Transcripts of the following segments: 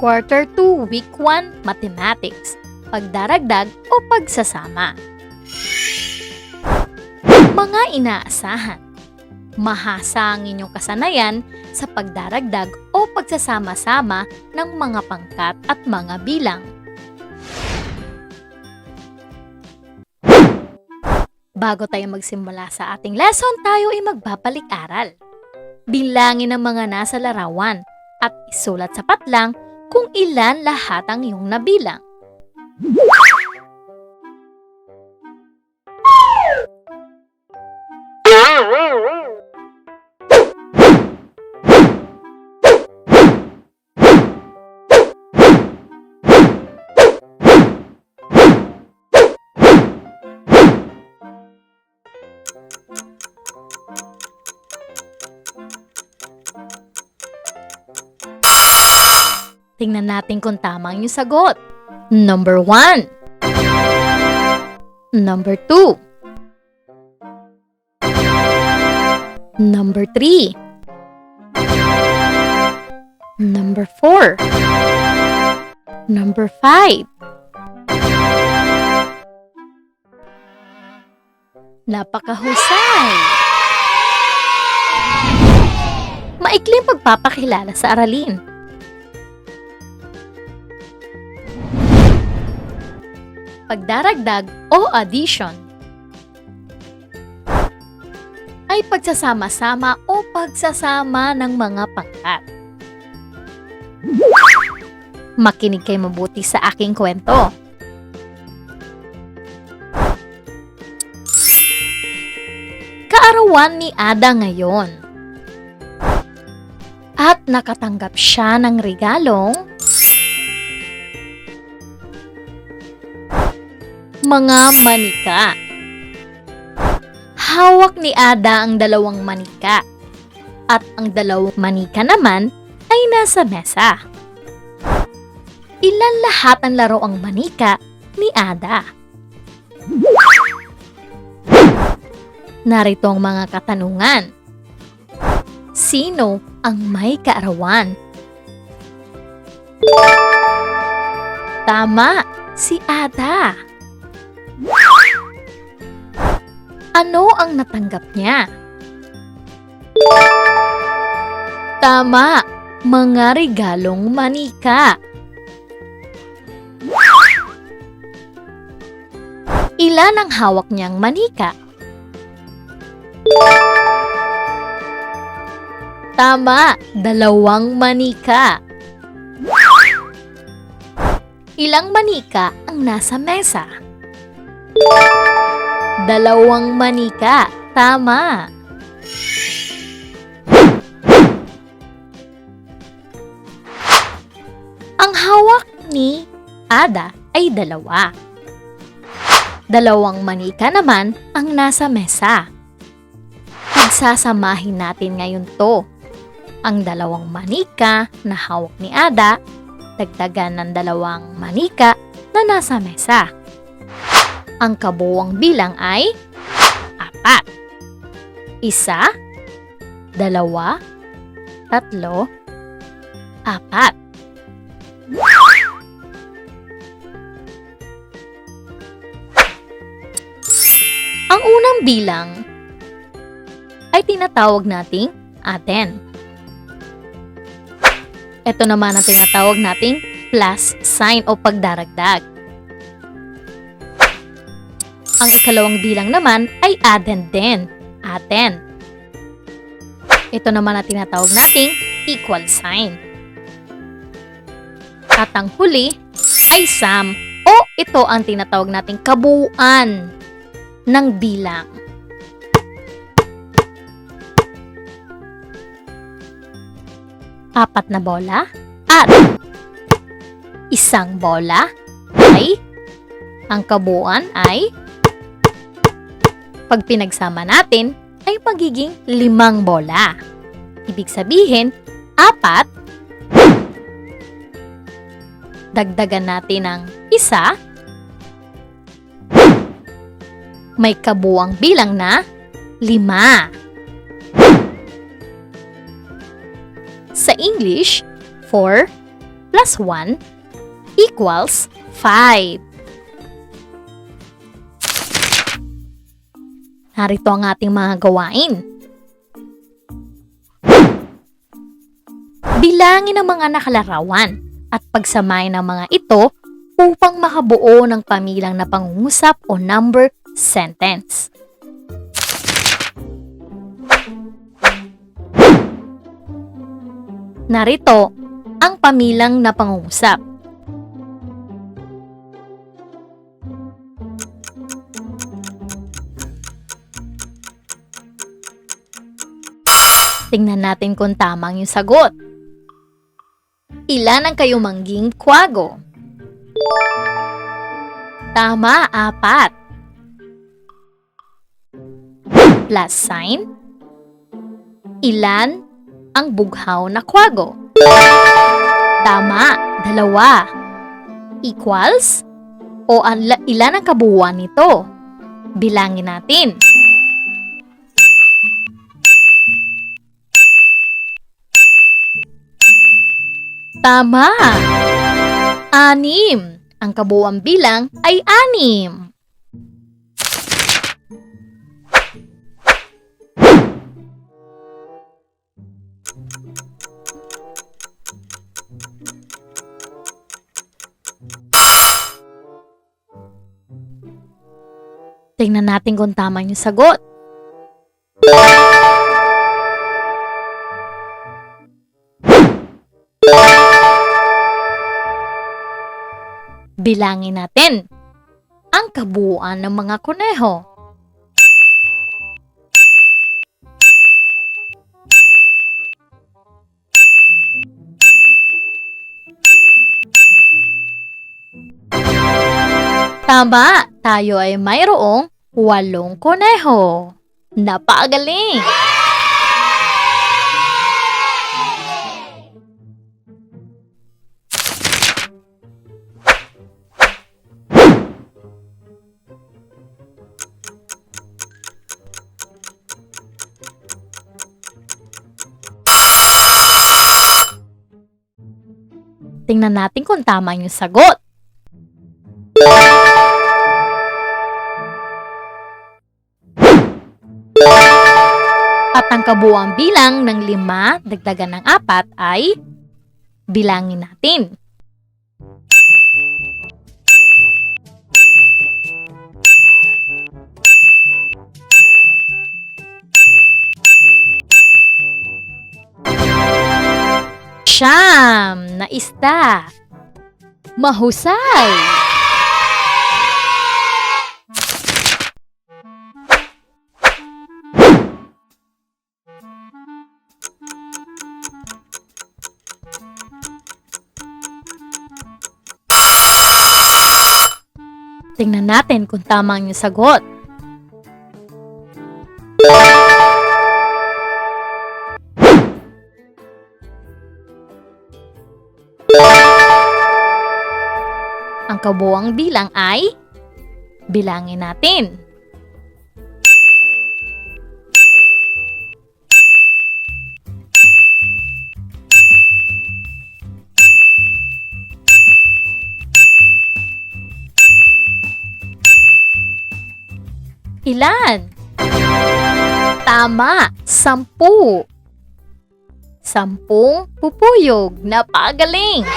Quarter 2, Week 1, Mathematics. Pagdaragdag o pagsasama. Mga inaasahan. Mahasa ang inyong kasanayan sa pagdaragdag o pagsasama-sama ng mga pangkat at mga bilang. Bago tayo magsimula sa ating lesson, tayo ay magbabalik-aral. Bilangin ang mga nasa larawan at isulat sa patlang kung ilan lahat ang iyong nabilang. Tingnan natin kung tama ang iyong sagot. Number 1. Number 2. Number 3. Number 4. Number 5. Napakahusay! Maikling pagpapakilala sa aralin. Pagdaragdag o addition ay pagsasama-sama o pagsasama ng mga pangkat. Makinig kay mabuti sa aking kwento. Kaarawan ni Ada ngayon. At nakatanggap siya ng regalong mga manika. Hawak ni Ada ang dalawang manika. At ang dalawang manika naman ay nasa mesa. Ilan lahat ang laro ang manika ni Ada? Narito ang mga katanungan. Sino ang may kaarawan? Tama, si Ada. Ano ang natanggap niya? Tama, mga regalong manika. Ilan ang hawak niyang manika? Tama, dalawang manika. Ilang manika ang nasa mesa? Dalawang manika. Tama. Ang hawak ni Ada ay dalawa. Dalawang manika naman ang nasa mesa. Pagsasamahin natin ngayon to. Ang dalawang manika na hawak ni Ada, dagdagan ng dalawang manika na nasa mesa. Ang kabuwang bilang ay apat. Isa, dalawa, tatlo, apat. Ang unang bilang ay tinatawag nating aten. Ito naman ang tinatawag nating plus sign o pagdaragdag. Ang ikalawang bilang naman ay aden din, aten. Ito naman ang tinatawag nating equal sign. At ang huli ay sum o ito ang tinatawag nating kabuuan ng bilang. Apat na bola at isang bola ay ang kabuuan ay pag pinagsama natin ay magiging limang bola. Ibig sabihin, apat, dagdagan natin ng isa, may kabuwang bilang na lima. Sa English, 4 plus 1 equals 5. Narito ang ating mga gawain. Bilangin ang mga nakalarawan at pagsamahin ang mga ito upang makabuo ng pamilang na pangungusap o number sentence. Narito ang pamilang na pangungusap. Tingnan natin kung tamang yung sagot. Ilan ang kayumangging kwago? Tama, apat. Plus sign? Ilan ang bughaw na kwago? Tama, dalawa. Equals? O ilan ang kabuuan nito? Bilangin natin. Tama! Anim. Ang kabuuang bilang ay anim. Tingnan natin kung tama yung sagot. Bilangin natin ang kabuuan ng mga kuneho. Tama, tayo ay mayroong walong kuneho. Napagaling! Tingnan natin kung tama yung sagot. At ang kabuuang bilang ng lima dagdagan ng apat ay bilangin natin. Ista. Mahusay! Tingnan natin kung tama ang iyong sagot. Ang kabuang bilang ay bilangin natin. Ilan? Tama, sampu. Sampung pupuyog. Napagaling!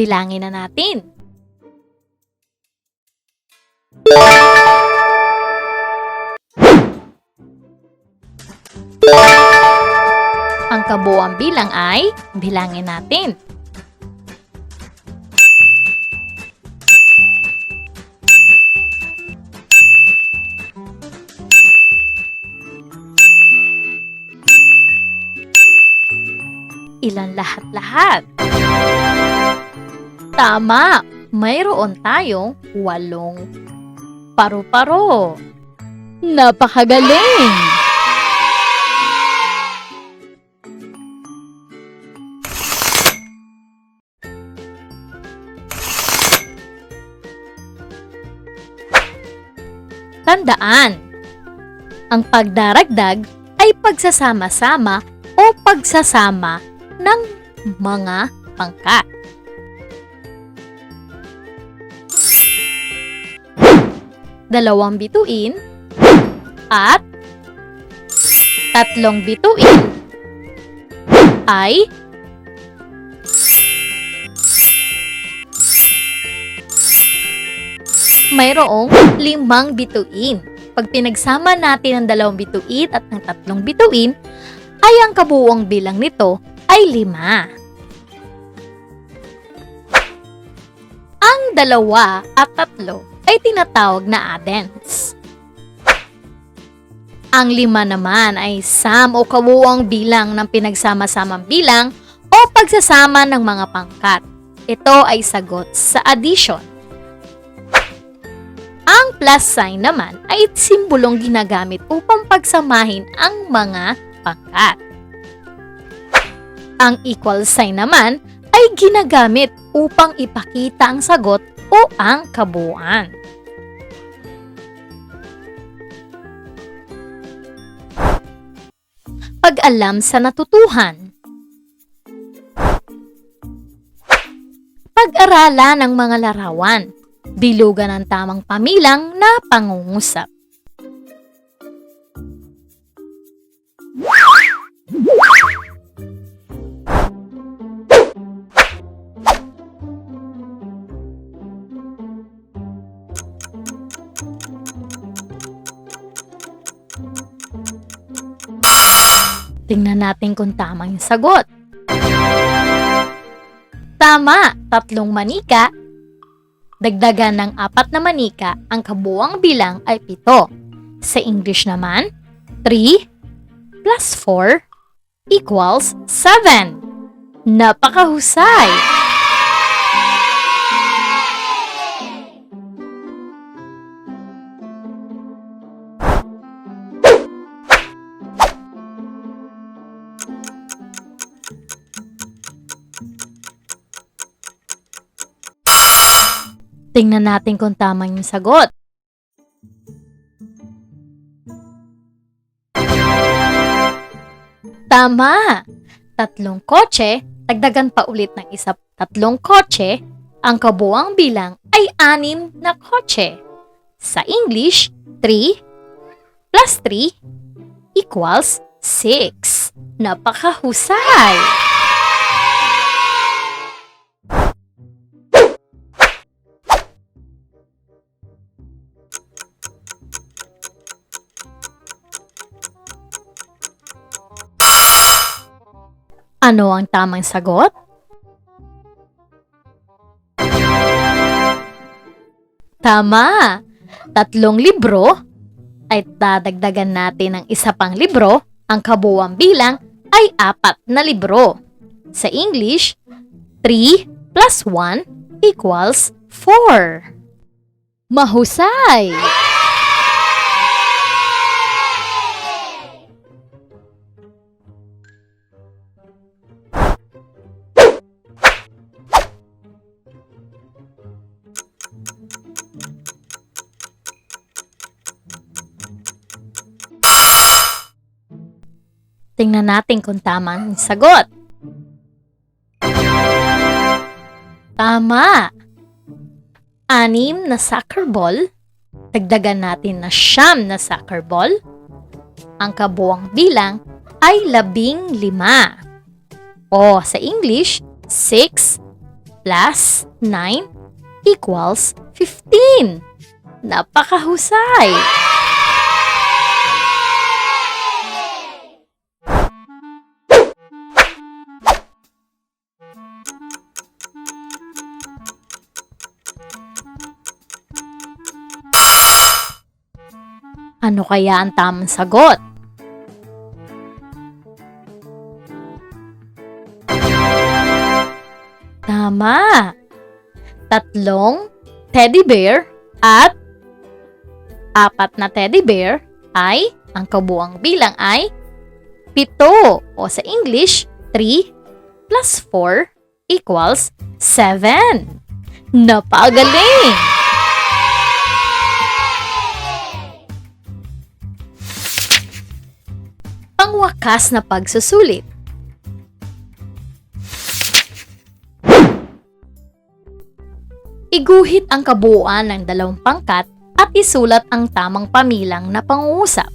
Bilangin na natin. Ang kabuuang bilang ay bilangin natin. Ilan lahat-lahat? Tama! Mayroon tayong walong paru-paro. Napakagaling! Tandaan, ang pagdaragdag ay pagsasama-sama o pagsasama ng mga pangkat. Dalawang bituin at tatlong bituin ay mayroong limang bituin. Pag pinagsama natin ang dalawang bituin at ang tatlong bituin, ay ang kabuuang bilang nito ay lima. Ang dalawa at tatlo ay tinatawag na addends. Ang lima naman ay sum o kabuuang bilang ng pinagsama-samang bilang o pagsasama ng mga pangkat. Ito ay sagot sa addition. Ang plus sign naman ay simbolong ginagamit upang pagsamahin ang mga pangkat. Ang equal sign naman ay ginagamit upang ipakita ang sagot o ang kabuuan. Pag-alam sa natutuhan Pag-aralan ng mga larawan bilugan ng tamang pamilang na pangungusap. Natin kung tama yung sagot. Tama, tatlong manika Dagdagan ng apat na manika, ang kabuang bilang ay pito. Sa English naman, 3 plus 4 equals 7. Napakahusay! Tingnan natin kung tama yung sagot. Tama! Tatlong kotse, dagdagan pa ulit ng isa tatlong kotse, ang kabuang bilang ay anim na kotse. Sa English, 3 plus 3 equals 6. Napakahusay! Ano ang tamang sagot? Tama! Tatlong libro ay dadagdagan natin ng isa pang libro, ang kabuwang bilang ay apat na libro. Sa English, 3 plus 1 equals 4. Mahusay! Tingnan natin kung tama ang sagot. Tama! Anim na soccer ball. Dagdagan natin na siyam na soccer ball. Ang kabuang bilang ay labing lima. O sa English, 6 plus 9 equals 15. Napakahusay! Ano kaya ang tamang sagot? Tama! Tatlong teddy bear at apat na teddy bear ay ang kabuang bilang ay pito o sa English 3 plus 4 equals 7. Napagaling! Pangwakas na pagsusulit. Iguhit ang kabuuan ng dalawang pangkat at isulat ang tamang pamilang na pangungusap.